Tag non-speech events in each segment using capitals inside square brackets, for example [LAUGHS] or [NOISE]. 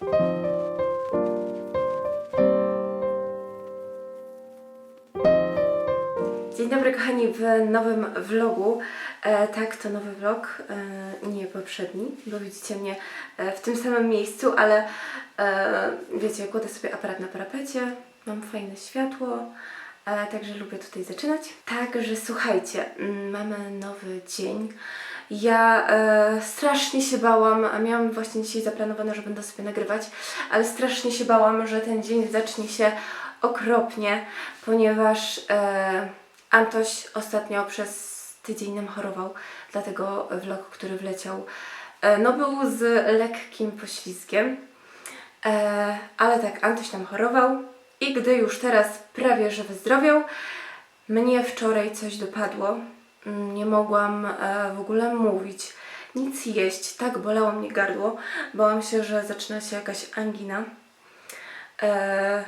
Dzień dobry kochani w nowym vlogu. E, tak, to nowy vlog, e, nie poprzedni, bo widzicie mnie e, w tym samym miejscu, ale e, wiecie, kładę sobie aparat na parapecie, mam fajne światło, e, także lubię tutaj zaczynać. Także słuchajcie, mm, mamy nowy dzień. Ja e, strasznie się bałam, a miałam właśnie dzisiaj zaplanowane, że będę sobie nagrywać, ale strasznie się bałam, że ten dzień zacznie się okropnie, ponieważ e, Antoś ostatnio przez tydzień nam chorował, dlatego vlog, który wleciał, e, no był z lekkim poślizgiem. E, ale tak, Antoś nam chorował i gdy już teraz prawie że wyzdrowiał, mnie wczoraj coś dopadło. Nie mogłam e, w ogóle mówić, nic jeść. Tak bolało mnie gardło. Bałam się, że zaczyna się jakaś angina. E,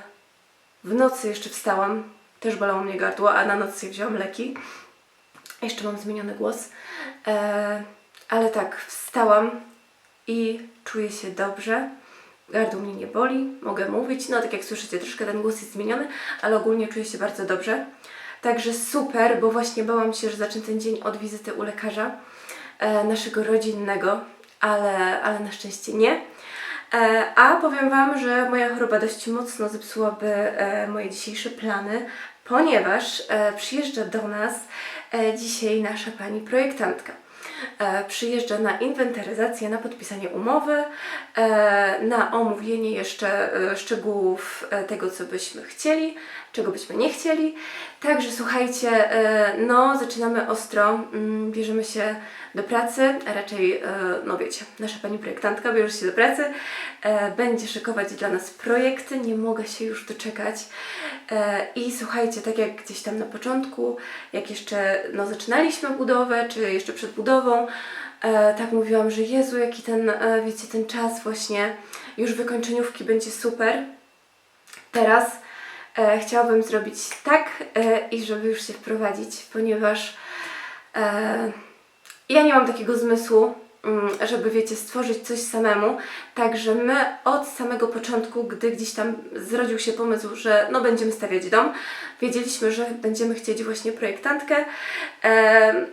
w nocy jeszcze wstałam, też bolało mnie gardło, a na noc sobie wzięłam leki. Jeszcze mam zmieniony głos. E, ale tak, wstałam i czuję się dobrze. Gardło mnie nie boli, mogę mówić. No tak jak słyszycie, troszkę ten głos jest zmieniony, ale ogólnie czuję się bardzo dobrze. Także super, bo właśnie bałam się, że zacznę ten dzień od wizyty u lekarza e, naszego rodzinnego, ale, ale na szczęście nie. E, a powiem Wam, że moja choroba dość mocno zepsułaby e, moje dzisiejsze plany, ponieważ e, przyjeżdża do nas e, dzisiaj nasza pani projektantka. E, przyjeżdża na inwentaryzację, na podpisanie umowy, e, na omówienie jeszcze e, szczegółów e, tego, co byśmy chcieli, czego byśmy nie chcieli. Także słuchajcie, e, no zaczynamy ostro, mm, bierzemy się do pracy, a raczej, e, no wiecie, nasza pani projektantka bierze się do pracy, e, będzie szykować dla nas projekty, nie mogę się już doczekać. I słuchajcie, tak jak gdzieś tam na początku, jak jeszcze no, zaczynaliśmy budowę, czy jeszcze przed budową, tak mówiłam, że Jezu, jaki ten, wiecie, ten czas właśnie już wykończeniówki będzie super. Teraz e, chciałabym zrobić tak e, i żeby już się wprowadzić, ponieważ e, ja nie mam takiego zmysłu, mm, żeby wiecie, stworzyć coś samemu. Także my od samego początku, gdy gdzieś tam zrodził się pomysł, że no będziemy stawiać dom, wiedzieliśmy, że będziemy chcieć właśnie projektantkę. Em,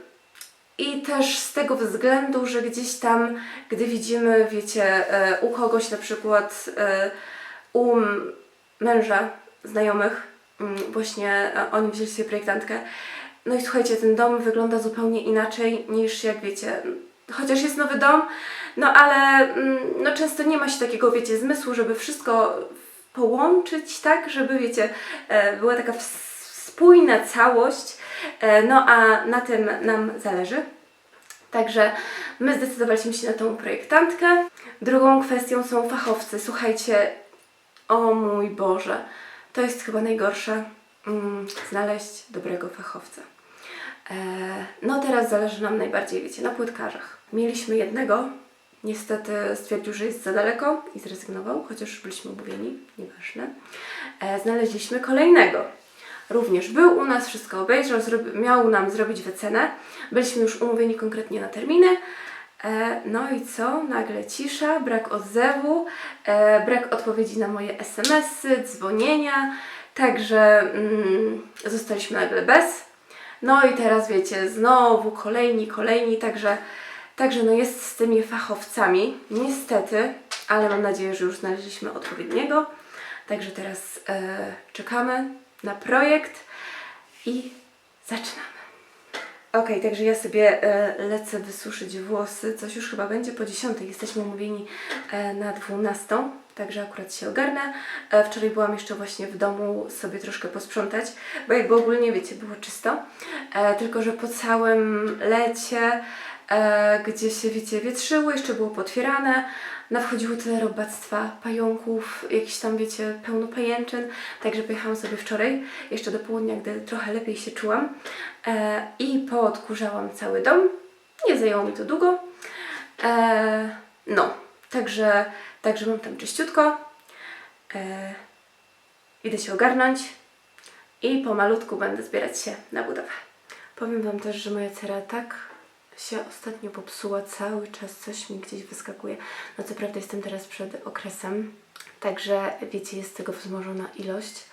i też z tego względu, że gdzieś tam, gdy widzimy, wiecie, e, u kogoś na przykład, e, u męża, znajomych, mm, właśnie e, oni wzięli sobie projektantkę. No i słuchajcie, ten dom wygląda zupełnie inaczej niż jak wiecie, chociaż jest nowy dom, no ale mm, no często nie ma się takiego, wiecie, zmysłu, żeby wszystko połączyć tak, żeby wiecie, e, była taka spójna całość, e, no a na tym nam zależy. Także my zdecydowaliśmy się na tą projektantkę. Drugą kwestią są fachowcy. Słuchajcie, o mój Boże, to jest chyba najgorsze, mm, znaleźć dobrego fachowca. E, no teraz zależy nam najbardziej, wiecie, na płytkarzach. Mieliśmy jednego, niestety stwierdził, że jest za daleko i zrezygnował, chociaż byliśmy umówieni, nieważne. E, znaleźliśmy kolejnego. Również był u nas, wszystko obejrzał, miał nam zrobić wycenę. Byliśmy już umówieni konkretnie na terminy. E, no i co? Nagle cisza, brak odzewu, e, brak odpowiedzi na moje SMS-y, dzwonienia. Także mm, zostaliśmy nagle bez. No i teraz wiecie, znowu kolejni, kolejni, także, także no jest z tymi fachowcami, niestety, ale mam nadzieję, że już znaleźliśmy odpowiedniego. Także teraz e, czekamy na projekt i zaczynamy. Okej, także ja sobie e, lecę wysuszyć włosy. Coś już chyba będzie po 10. Jesteśmy umówieni e, na 12. Także akurat się ogarnę. E, wczoraj byłam jeszcze właśnie w domu sobie troszkę posprzątać, bo jakby ogólnie wiecie, było czysto. E, tylko, że po całym lecie, gdzie się wiecie, wietrzyło, jeszcze było potwierane, nawchodziło tyle robactwa, pająków, jakiś tam wiecie, pełno pajęczyn. Także pojechałam sobie wczoraj, jeszcze do południa, gdy trochę lepiej się czułam e, i poodkurzałam cały dom. Nie zajęło mi to długo. E, no, także, także mam tam czyściutko. E, idę się ogarnąć i pomalutku będę zbierać się na budowę. Powiem Wam też, że moja cera tak się ostatnio popsuła, cały czas coś mi gdzieś wyskakuje. No co prawda jestem teraz przed okresem, także wiecie, jest tego wzmożona ilość,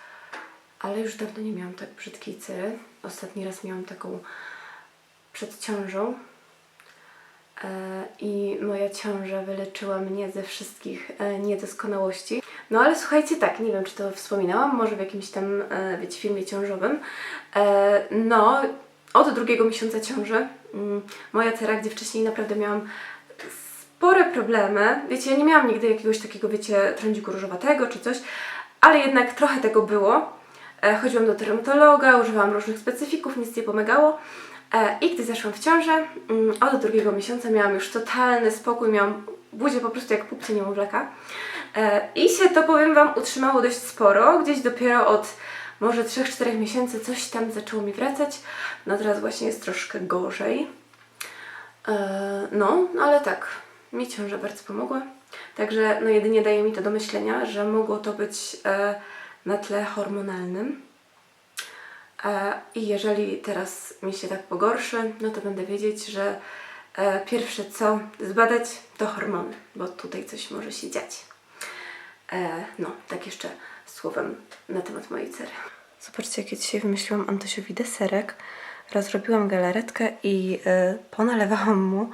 ale już dawno nie miałam tak brzydkiej cery. Ostatni raz miałam taką przed ciążą e, i moja ciąża wyleczyła mnie ze wszystkich e, niedoskonałości. No ale słuchajcie, tak, nie wiem czy to wspominałam, może w jakimś tam, e, wiecie, filmie ciążowym. No, od drugiego miesiąca ciąży moja cera, gdzie wcześniej naprawdę miałam spore problemy. Wiecie, ja nie miałam nigdy jakiegoś takiego, wiecie, trądziku różowatego czy coś, ale jednak trochę tego było. E, chodziłam do dermatologa, używałam różnych specyfików, nic nie pomagało. E, I gdy zeszłam w ciążę, mm, od drugiego miesiąca miałam już totalny spokój, miałam buzię po prostu jak pupcie niemowlaka. E, I się to, powiem Wam, utrzymało dość sporo. Gdzieś dopiero od może 3-4 miesięcy coś tam zaczęło mi wracać. No teraz właśnie jest troszkę gorzej. E, No, no ale tak, mi ciąża bardzo pomogła. Także no jedynie daje mi to do myślenia, że mogło to być e, na tle hormonalnym. E, I jeżeli teraz mi się tak pogorszy, no to będę wiedzieć, że pierwsze co zbadać to hormony, bo tutaj coś może się dziać. No, tak jeszcze słowem na temat mojej cery. Zobaczcie, jakie dzisiaj wymyśliłam Antosiowi deserek. Rozrobiłam galaretkę i e, ponalewałam mu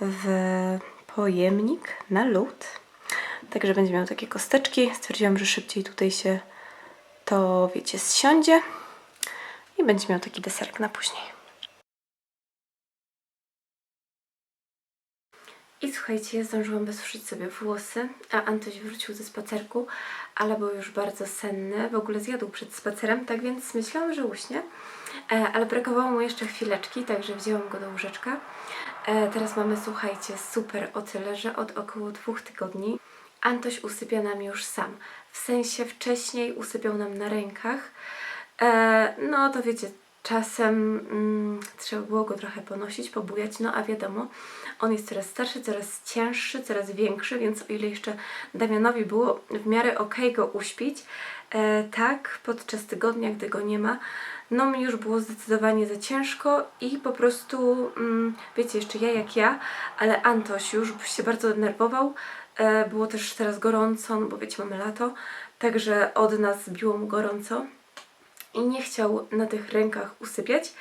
w pojemnik na lód. Także będzie miał takie kosteczki. Stwierdziłam, że szybciej tutaj się to, wiecie, zsiądzie i będzie miał taki deserek na później. I słuchajcie, ja zdążyłam wysuszyć sobie włosy, a Antoś wrócił ze spacerku, ale był już bardzo senny. W ogóle zjadł przed spacerem, tak więc myślałam, że uśnie. E, ale brakowało mu jeszcze chwileczki, także wzięłam go do łóżeczka. E, teraz mamy, słuchajcie, super o tyle, że od około dwóch tygodni Antoś usypia nam już sam. W sensie wcześniej usypiał nam na rękach. E, no to wiecie, czasem mm, trzeba było go trochę ponosić, pobujać, no a wiadomo, on jest coraz starszy, coraz cięższy, coraz większy, więc o ile jeszcze Damianowi było w miarę okej go uśpić, e, tak podczas tygodnia, gdy go nie ma, no mi już było zdecydowanie za ciężko i po prostu, mm, wiecie, jeszcze ja jak ja, ale Antoś już się bardzo denerwował, e, było też teraz gorąco, no bo wiecie, mamy lato, także od nas biło mu gorąco i nie chciał na tych rękach usypiać.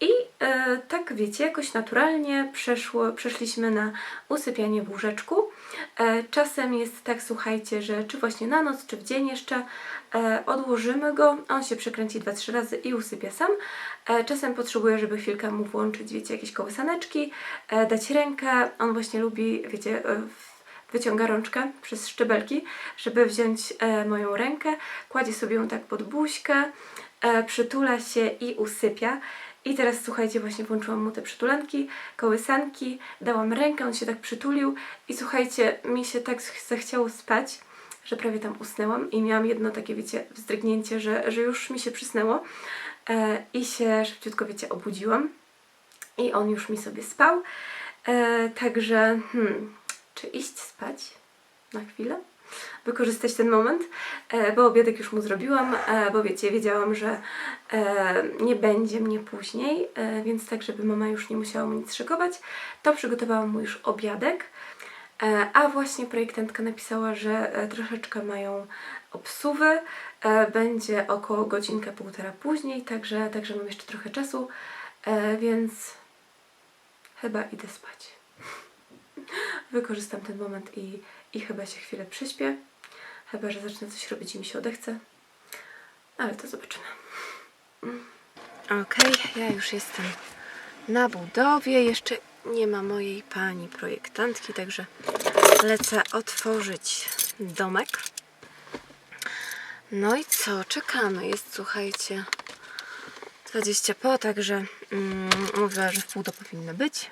I e, tak wiecie, jakoś naturalnie przeszło, przeszliśmy na usypianie w łóżeczku. E, czasem jest tak, słuchajcie, że czy właśnie na noc, czy w dzień jeszcze e, odłożymy go, on się przekręci 2-3 razy i usypia sam. E, czasem potrzebuję, żeby chwilkę mu włączyć, wiecie, jakieś kołysaneczki, e, dać rękę. On właśnie lubi, wiecie, e, wyciąga rączkę przez szczebelki, żeby wziąć e, moją rękę, kładzie sobie ją tak pod buźkę, e, przytula się i usypia. I teraz słuchajcie, właśnie włączyłam mu te przytulanki, kołysanki, dałam rękę, on się tak przytulił i słuchajcie, mi się tak zachciało spać, że prawie tam usnęłam i miałam jedno takie, wiecie, wzdrygnięcie, że, że już mi się przysnęło e, i się szybciutko, wiecie, obudziłam i on już mi sobie spał. E, także, hmm, czy iść spać na chwilę? Wykorzystać ten moment, e, bo obiadek już mu zrobiłam, e, bo wiecie, wiedziałam, że e, nie będzie mnie później, więc tak, żeby mama już nie musiała mu nic szykować, to przygotowałam mu już obiadek. A właśnie projektantka napisała, że troszeczkę mają obsuwy. Będzie około godzinkę, półtora później, także, także mam jeszcze trochę czasu, więc chyba idę spać. Wykorzystam ten moment i, i chyba się chwilę prześpię. Chyba, że zacznę coś robić i mi się odechce. Ale to zobaczymy. Okej, ja już jestem na budowie. Jeszcze nie ma mojej pani projektantki, także lecę otworzyć domek. No i co? Czekamy. Jest, słuchajcie, 20 po, także mm, mówiła, że w pół do powinno być.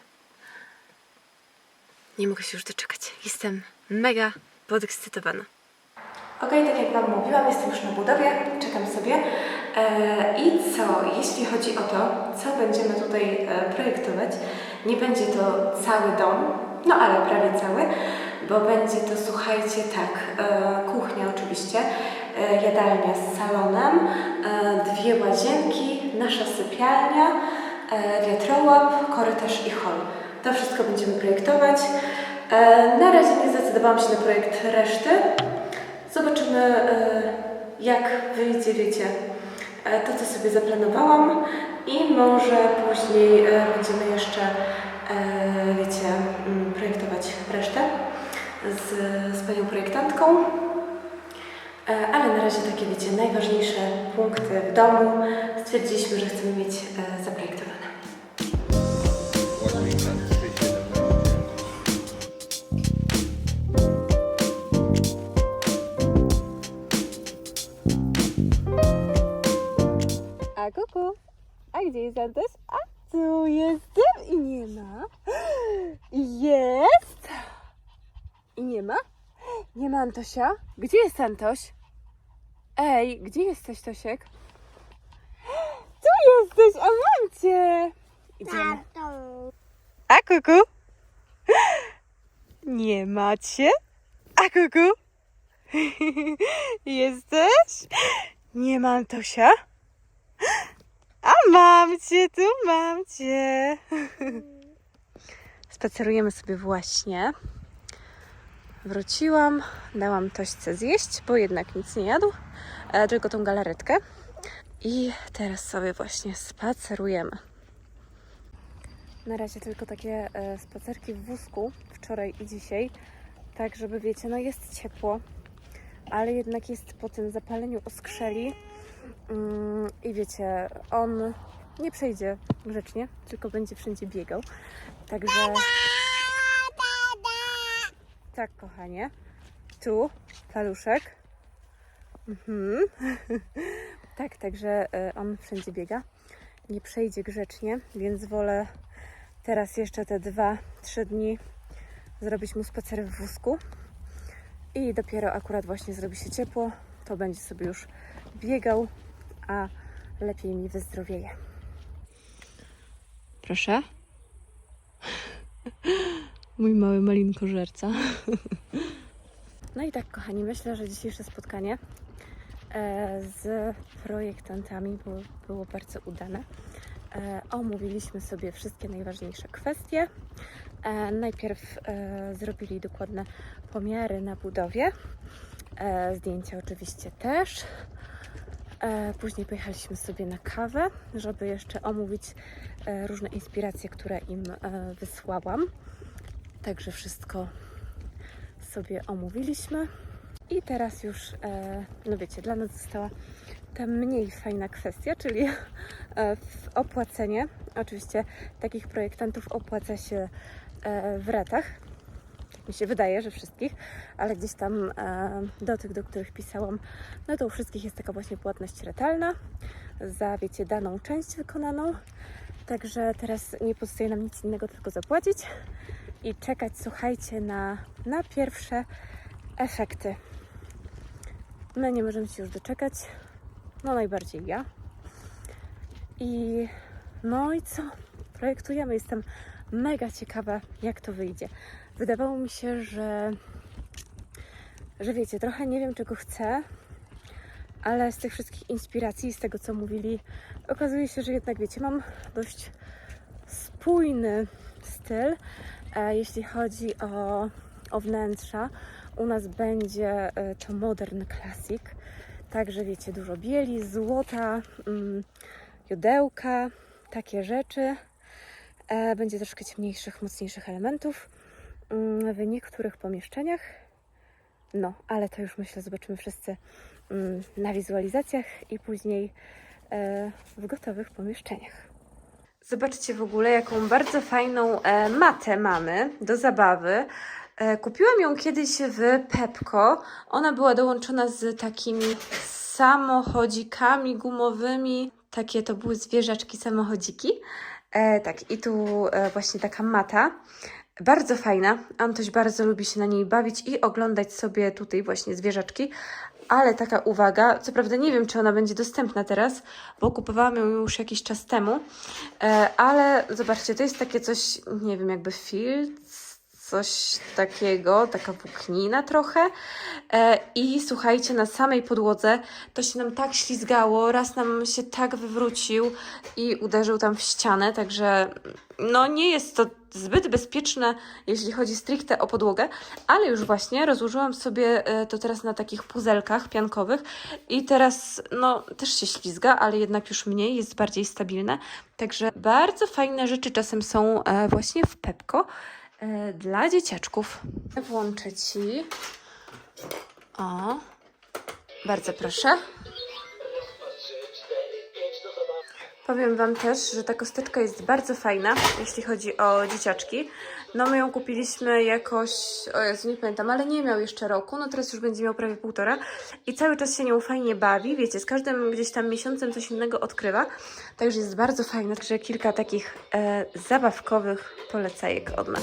Nie mogę się już doczekać. Jestem mega podekscytowana. Okej, tak jak Wam mówiłam, jestem już na budowie, czekam sobie. E, I co, jeśli chodzi o to, co będziemy tutaj e, projektować, nie będzie to cały dom, no ale prawie cały, bo będzie to, słuchajcie, tak, e, kuchnia oczywiście, jadalnia z salonem, dwie łazienki, nasza sypialnia, wiatrołap, korytarz i hol. To wszystko będziemy projektować. E, Na razie nie zdecydowałam się na projekt reszty. Zobaczymy, e, jak wyjdzie, wiecie, e, to, co sobie zaplanowałam i może później będziemy jeszcze, wiecie, mm, projektować resztę z, z panią projektantką. Ale na razie takie, wiecie, najważniejsze punkty w domu stwierdziliśmy, że chcemy mieć zaprojektowane. Antosia? Gdzie jest Antoś? Ej, gdzie jesteś Tosiek? [GASPS] Tu jesteś, a mam cię! Idziemy. A kuku? [GASPS] Nie macie? A kuku? [LAUGHS] Jesteś? Nie ma Antosia? [GASPS] A mam cię, tu mam cię. [LAUGHS] Spacerujemy sobie właśnie. Wróciłam, dałam tośce zjeść, bo jednak nic nie jadł, e, tylko tą galaretkę. I teraz sobie właśnie spacerujemy. Na razie tylko takie e, spacerki w wózku, wczoraj i dzisiaj, tak żeby wiecie, no jest ciepło, ale jednak jest po tym zapaleniu oskrzeli, Mm, I wiecie, on nie przejdzie grzecznie, tylko będzie wszędzie biegał. Także. Tak, kochanie. Tu paluszek. Mhm. [LAUGHS] tak, także e, on wszędzie biega. Nie przejdzie grzecznie, więc wolę teraz jeszcze te dwa, trzy dni zrobić mu spacery w wózku. I dopiero akurat właśnie zrobi się ciepło, to będzie sobie już biegał, a lepiej mi wyzdrowieje. Proszę. [LAUGHS] Mój mały malinkożerca. [LAUGHS] No i tak, kochani, myślę, że dzisiejsze spotkanie e, z projektantami było, było bardzo udane. E, omówiliśmy sobie wszystkie najważniejsze kwestie. E, najpierw zrobili dokładne pomiary na budowie. Zdjęcia oczywiście też. Później pojechaliśmy sobie na kawę, żeby jeszcze omówić różne inspiracje, które im wysłałam. Także wszystko sobie omówiliśmy. I teraz już, e, no wiecie, dla nas została ta mniej fajna kwestia, czyli e, opłacenie. Oczywiście takich projektantów opłaca się e, w ratach. Mi się wydaje, że wszystkich, ale gdzieś tam do tych, do których pisałam, no to u wszystkich jest taka właśnie płatność ratalna za, wiecie, daną część wykonaną. Także teraz nie pozostaje nam nic innego, tylko zapłacić i czekać, słuchajcie, na, na pierwsze efekty. My nie możemy się już doczekać, no najbardziej ja. I no i co? Projektujemy. Jestem mega ciekawa, jak to wyjdzie. Wydawało mi się, że, że wiecie, trochę nie wiem, czego chcę, ale z tych wszystkich inspiracji, z tego co mówili, okazuje się, że jednak wiecie, mam dość spójny styl, jeśli chodzi o, o wnętrza. U nas będzie e, to modern classic, także wiecie, dużo bieli, złota, mm, jodełka, takie rzeczy. E, będzie troszkę ciemniejszych, mocniejszych elementów mm, w niektórych pomieszczeniach. No, ale to już myślę, zobaczymy wszyscy mm, na wizualizacjach i później e, w gotowych pomieszczeniach. Zobaczcie w ogóle, jaką bardzo fajną e, matę mamy do zabawy. E, kupiłam ją kiedyś w Pepko. Ona była dołączona z takimi samochodzikami gumowymi. Takie to były zwierzaczki samochodziki. E, tak, i tu e, właśnie taka mata. Bardzo fajna. Antoś bardzo lubi się na niej bawić i oglądać sobie tutaj właśnie zwierzaczki. Ale taka uwaga, co prawda nie wiem, czy ona będzie dostępna teraz, bo kupowałam ją już jakiś czas temu, e, ale zobaczcie, to jest takie coś, nie wiem, jakby filc, coś takiego, taka włóknina trochę. E, I słuchajcie, na samej podłodze to się nam tak ślizgało, raz nam się tak wywrócił i uderzył tam w ścianę, także no nie jest to zbyt bezpieczne, jeśli chodzi stricte o podłogę, ale już właśnie rozłożyłam sobie e, to teraz na takich puzelkach piankowych i teraz no też się ślizga, ale jednak już mniej, jest bardziej stabilne. Także bardzo fajne rzeczy czasem są e, właśnie w Pepko dla dzieciaczków. Włączę Ci. O, bardzo proszę. Powiem Wam też, że ta kosteczka jest bardzo fajna, jeśli chodzi o dzieciaczki. No my ją kupiliśmy jakoś, o Jezu, nie pamiętam, ale nie miał jeszcze roku, no teraz już będzie miał prawie półtora i cały czas się nią fajnie bawi, wiecie, z każdym gdzieś tam miesiącem coś innego odkrywa, także jest bardzo fajna, także kilka takich e, zabawkowych polecajek od nas.